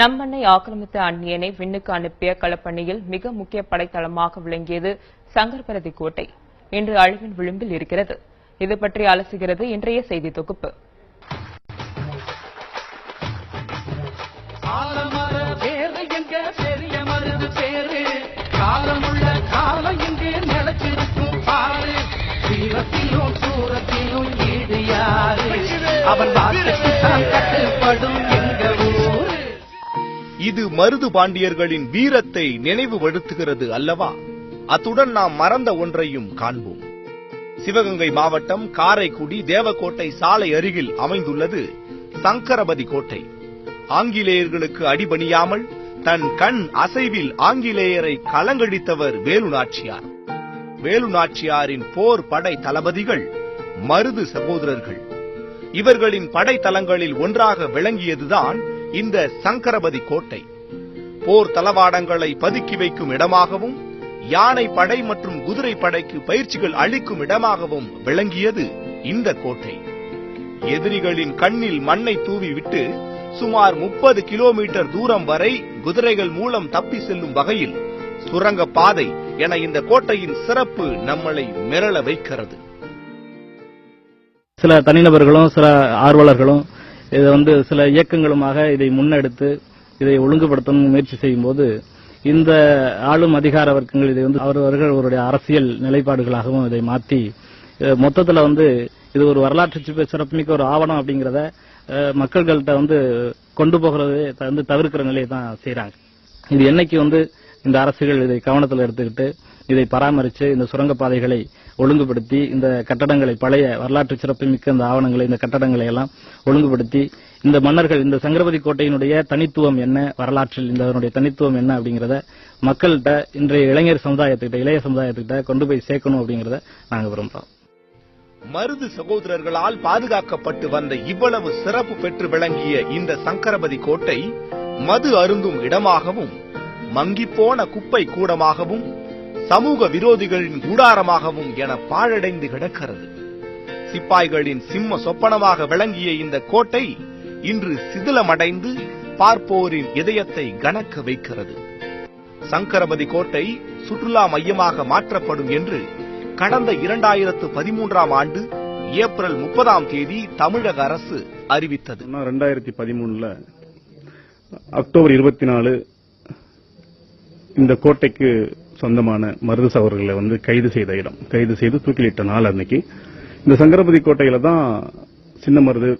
நம்மண்ணை ஆக்கிரமித்த அந்நியனை விண்ணுக்கு அனுப்பிய களப்பணியில் மிக முக்கிய படைத்தளமாக விளங்கியது சங்கர்பரதி கோட்டை. இன்று அழிவின் விளிம்பில் இருக்கிறது. இது பற்றி அலசுகிறது இன்றைய செய்தி தொகுப்பு. ஆலமர வேறு கட்டுப்படும். இது மருது பாண்டியர்களின் வீரத்தை நினைவுபடுத்துகிறது அல்லவா? அத்துடன் நாம் மறந்த ஒன்றையும் காண்போம். சிவகங்கை மாவட்டம் காரைக்குடி தேவக்கோட்டை சாலை அருகில் அமைந்துள்ளது சங்கரபதி கோட்டை. ஆங்கிலேயர்களுக்கு அடிபணியாமல் தன் கண் அசைவில் ஆங்கிலேயரை கலங்கடித்தவர் வேலு நாச்சியார் வேலு நாச்சியாரின் போர் படை தளபதிகள் மருது சகோதரர்கள். இவர்களின் படைத்தலங்களில் ஒன்றாக விளங்கியதுதான் இந்த சங்கரபதி கோட்டை போர் தளவாடங்களை பதுக்கி வைக்கும் இடமாகவும் யானை படை மற்றும் குதிரை படைக்கு பயிற்சிகள் அளிக்கும் இடமாகவும் விளங்கியது இந்த கோட்டை. எதிரிகளின் கண்ணில் மண்ணை தூவிவிட்டு சுமார் முப்பது கிலோமீட்டர் தூரம் வரை குதிரைகள் மூலம் தப்பி செல்லும் வகையில் சுரங்க பாதை என இந்த கோட்டையின் சிறப்பு நம்மளை மிரள வைக்கிறது. சில தனிநபர்களும் சில ஆர்வலர்களும் இதை வந்து சில இயக்கங்களுமாக இதை முன்னெடுத்து இதை ஒழுங்குபடுத்தணும் முயற்சி செய்யும்போது இந்த ஆளும் அதிகார வர்க்கங்கள் இதை வந்து அவரவர்கள் அவருடைய அரசியல் நிலைப்பாடுகளாகவும் இதை மாற்றி மொத்தத்தில் வந்து இது ஒரு வரலாற்று சிறப்பு- சிறப்புமிக்க ஒரு ஆவணம் அப்படிங்கிறத மக்கள்கள்ட்ட வந்து கொண்டு போகிறது த- வந்து தவிர்க்கிற நிலையை தான் செய்கிறாங்க இது என்னைக்கு வந்து இந்த அரசுகள் இதை கவனத்தில் எடுத்துக்கிட்டு இதை பராமரித்து இந்த சுரங்கப்பாதைகளை ஒழுங்குபடுத்தி இந்த கட்டடங்களை பழைய வரலாற்று சிறப்புமிக்க இந்த ஆவணங்களை இந்த கட்டடங்களை எல்லாம் ஒழுங்குபடுத்தி இந்த மன்னர்கள் இந்த சங்கரபதி கோட்டையினுடைய தனித்துவம் என்ன வரலாற்றில் இந்த தனித்துவம் என்ன அப்படிங்கறத மக்கள்கிட்ட இன்றைய இளைஞர் சமுதாயத்துக்கிட்ட இளைய சமுதாயத்துக்கிட்ட கொண்டு போய் சேர்க்கணும் அப்படிங்கிறத நாங்க விரும்புறோம். மருது சகோதரர்களால் பாதுகாக்கப்பட்டு வந்த இவ்வளவு சிறப்பு பெற்று விளங்கிய இந்த சங்கரபதி கோட்டை மது அருந்தும் இடமாகவும் மங்கிப்போன குப்பை கூடமாகவும் சமூக விரோதிகளின் கூடாரமாகவும் என பாழடைந்து கிடக்கிறது. சிப்பாய்களின் சிம்ம சொப்பனமாக விளங்கிய இந்த கோட்டை இன்று சிதிலமடைந்து பார்ப்போரின் இதயத்தை கணக்க வைக்கிறது. சங்கரபதி கோட்டை சுற்றுலா மையமாக மாற்றப்படும் என்று கடந்த இரண்டாயிரத்து பதிமூன்றாம் ஆண்டு ஏப்ரல் முப்பதாம் தேதி தமிழக அரசு அறிவித்தது. ரெண்டாயிரத்தி பதிமூணுல அக்டோபர் இருபத்தி நாலு இந்த கோட்டைக்கு சொந்தமான மருது சவர்களை வந்து கைது செய்த இடம். கைது செய்து தூக்கிலிட்ட நாள் அன்னைக்கு இந்த சங்கரபதி கோட்டையில தான் சின்ன மருது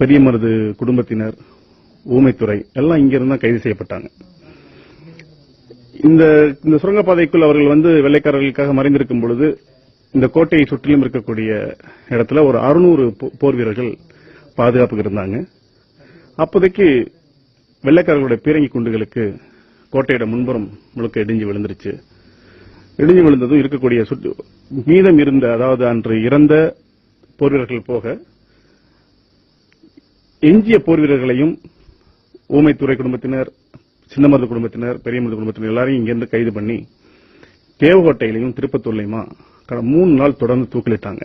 பெரிய மருது குடும்பத்தினர் ஊமைத்துறை எல்லாம் இங்கிருந்து தான் கைது செய்யப்பட்டாங்க. இந்த இந்த சுரங்கப்பாதைக்குள் அவர்கள் வந்து வெள்ளைக்காரர்களுக்காக மறைந்திருக்கும் பொழுது இந்த கோட்டையை சுற்றிலும் இருக்கக்கூடிய இடத்துல ஒரு அறுநூறு போர் வீரர்கள் பாதுகாப்புக்கு இருந்தாங்க. அப்போதைக்கு வெள்ளைக்காரர்களுடைய பீரங்கி குண்டுகளுக்கு கோட்டையோட முன்புறம் முழுக்க இடிஞ்சு விழுந்துருச்சு. இடிஞ்சு விழுந்ததும் இருக்கக்கூடிய சுற்று மீதம் இருந்த அதாவது அன்று இறந்த போர் வீரர்கள் போக எஞ்சிய போர் வீரர்களையும் ஊமைத்துறை குடும்பத்தினர் சின்னமருது குடும்பத்தினர் பெரியமருது குடும்பத்தினர் எல்லாரையும் இங்கிருந்து கைது பண்ணி தேவகோட்டையிலையும் திருப்பத்தூர்லையுமா கடந்த மூணு நாள் தொடர்ந்து தூக்கிலிட்டாங்க.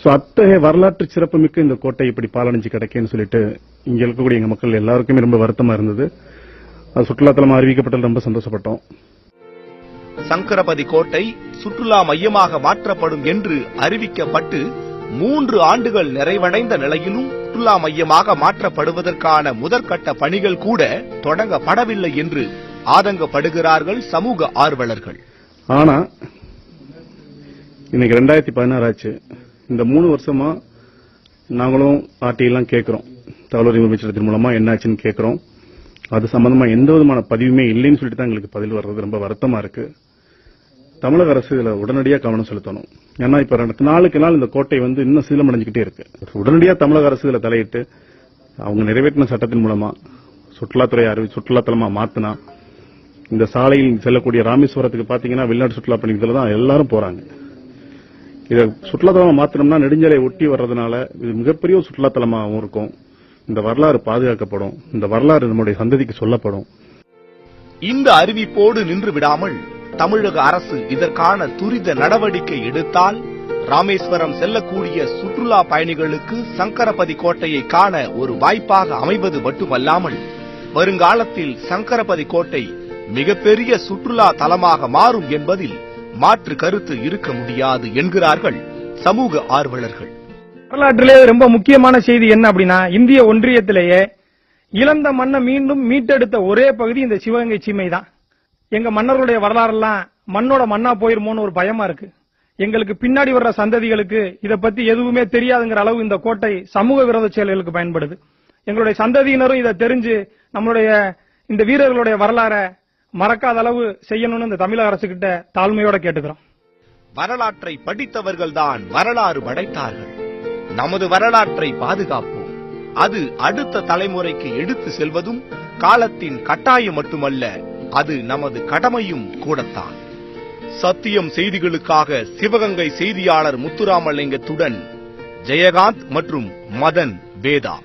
சோ அத்தகைய வரலாற்று சிறப்புமிக்க இந்த கோட்டை இப்படி பாலடைஞ்சு கிடைக்கேன்னு சொல்லிட்டு இங்க இருக்கக்கூடிய எங்க மக்கள் எல்லாருக்குமே ரொம்ப வருத்தமா இருந்தது. அது சுற்றுலாத்தலமா அறிவிக்கப்பட்டது ரொம்ப சந்தோஷப்பட்டோம். சங்கரபதி கோட்டை சுற்றுலா மையமாக மாற்றப்படும் என்று அறிவிக்கப்பட்டு மூன்று ஆண்டுகள் நிறைவடைந்த நிலையிலும் சுற்றுலா மையமாக மாற்றப்படுவதற்கான முதற்கட்ட பணிகள் கூட தொடங்கப்படவில்லை என்று ஆதங்கப்படுகிறார்கள் சமூக ஆர்வலர்கள். ஆனா இன்னைக்கு ரெண்டாயிரத்தி பதினாறு ஆச்சு. இந்த மூணு வருஷமா நாங்களும் ஆர்டியெல்லாம் கேட்கிறோம் தகவல் உரிமை அமைச்சகத்தின் மூலமா என்னாச்சுன்னு கேட்கிறோம் அது சம்பந்தமா எந்த விதமான பதிவுமே இல்லைன்னு சொல்லிட்டு தான் எங்களுக்கு பதில் வர்றது. ரொம்ப வருத்தமா இருக்கு. தமிழக அரசு இதுல உடனடியா கவனம் செலுத்தணும். ஏன்னா இப்ப ரெண்டு நாளுக்கு நாள் இந்த கோட்டை வந்து இன்னும் சீலமடைஞ்சுக்கிட்டே இருக்கு. உடனடியா தமிழக அரசு இதுல தலையிட்டு அவங்க நிறைவேற்றின சட்டத்தின் மூலமா சுற்றுலாத்துறை அறிவி சுற்றுலாத்தலமா மாத்தினா இந்த சாலையில் செல்லக்கூடிய ராமேஸ்வரத்துக்கு பாத்தீங்கன்னா வெளிநாட்டு சுற்றுலா பயணிகள் தான் எல்லாரும் போறாங்க. இதை சுற்றுலாத்தலமா மாத்தினோம்னா நெடுஞ்சாலை ஒட்டி வர்றதுனால இது மிகப்பெரிய சுற்றுலாத்தலமாகவும் இருக்கும். இந்த வரலாறு பாதுகாக்கப்படும். இந்த வரலாறு நம்முடைய சந்ததிக்கு சொல்லப்படும். இந்த அறிவிப்போடு நின்று விடாமல் தமிழக அரசு இதற்கான துரித நடவடிக்கை எடுத்தால் ராமேஸ்வரம் செல்லக்கூடிய சுற்றுலா பயணிகளுக்கு சங்கரபதி கோட்டையை காண ஒரு வாய்ப்பாக அமைவது மட்டுமல்லாமல் வருங்காலத்தில் சங்கரபதி கோட்டை மிகப்பெரிய சுற்றுலா தலமாக மாறும் என்பதில் மாற்று கருத்து இருக்க முடியாது என்கிறார்கள் சமூக ஆர்வலர்கள். வரலாற்றிலே ரொம்ப முக்கியமான செய்தி என்ன அப்படின்னா இந்திய ஒன்றியத்திலேயே இழந்த மண்ணை மீண்டும் மீட்டெடுத்த ஒரே பகுதி இந்த சிவகங்கை சீமை தான். எங்க மன்னர்களுடைய வரலாறுலாம் மண்ணோட மண்ணா போயிருமோன்னு ஒரு பயமா இருக்கு. எங்களுக்கு பின்னாடி வர்ற சந்ததிகளுக்கு இதை பத்தி எதுவுமே தெரியாதுங்கிற அளவு இந்த கோட்டை சமூக விரோத செயல்களுக்கு பயன்படுது. எங்களுடைய சந்ததியினரும் இதை தெரிஞ்சு நம்மளுடைய இந்த வீரர்களுடைய வரலாற மறக்காத அளவு செய்யணும்னு இந்த தமிழக அரசு கிட்ட தாழ்மையோட கேட்டுக்கிறோம். வரலாற்றை படித்தவர்கள் தான் வரலாறு படைத்தார்கள். நமது வரலாற்றை பாதுகாப்போம். அது அடுத்த தலைமுறைக்கு எடுத்து செல்வதும் காலத்தின் கட்டாயம் மட்டுமல்ல அது நமது கடமையும் கூடத்தான். சத்தியம் செய்திகளுக்காக சிவகங்கை செய்தியாளர் முத்துராமலிங்கத்துடன் ஜெயகாந்த் மற்றும் மதன் வேதா.